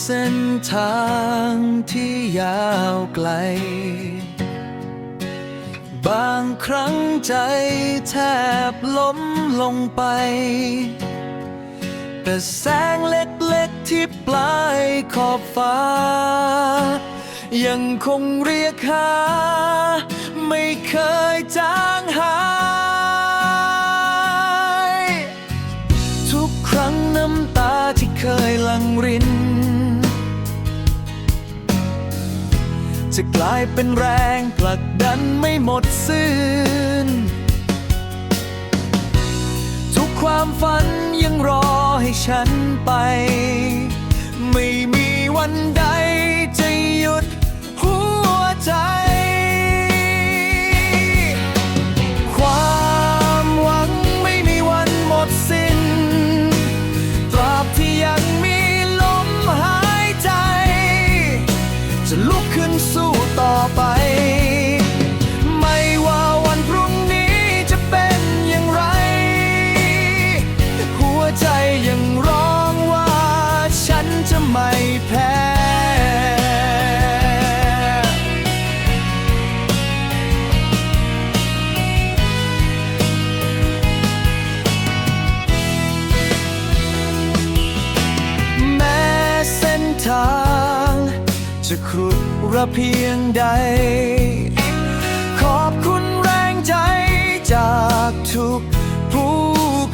เส้นทางที่ยาวไกล บางครั้งใจแทบล้มลงไป แต่แสงเล็กๆที่ปลายขอบฟ้า ยังคงเรียกหา ไม่เคยจางหาย จะกลายเป็นแรงผลักดันไม่หมดสิ้น ทุกความฝันยังรอให้ฉันไป ไม่มีวันใด แพ้แม้เส้นทาง จะครุระเพียงใด ขอบคุณแรงใจจากทุกผู้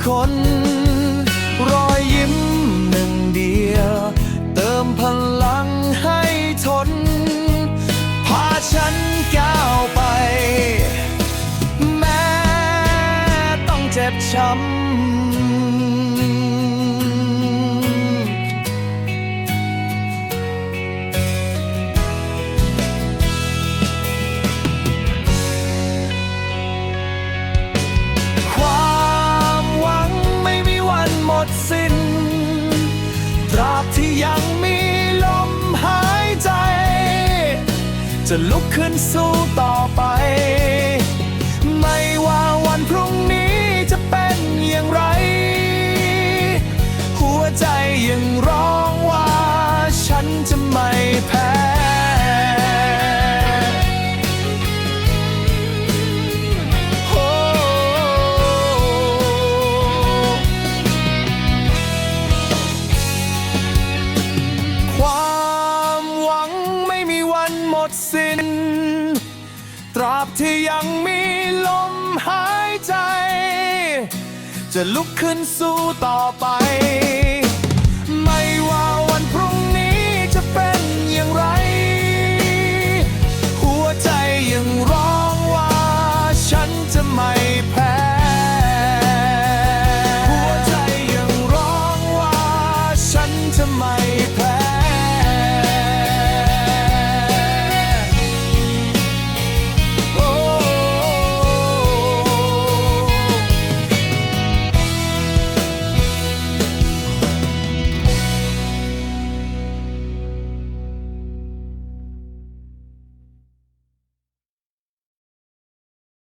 คน ช้ำความหวังไม่มีวันหมดสิ้น ตราบที่ยังมีลมหายใจ จะลุกขึ้นสู้ต่อไป ดสิ้น ตราบที่ยังมีลมหายใจ จะลุกขึ้นสู้ต่อไป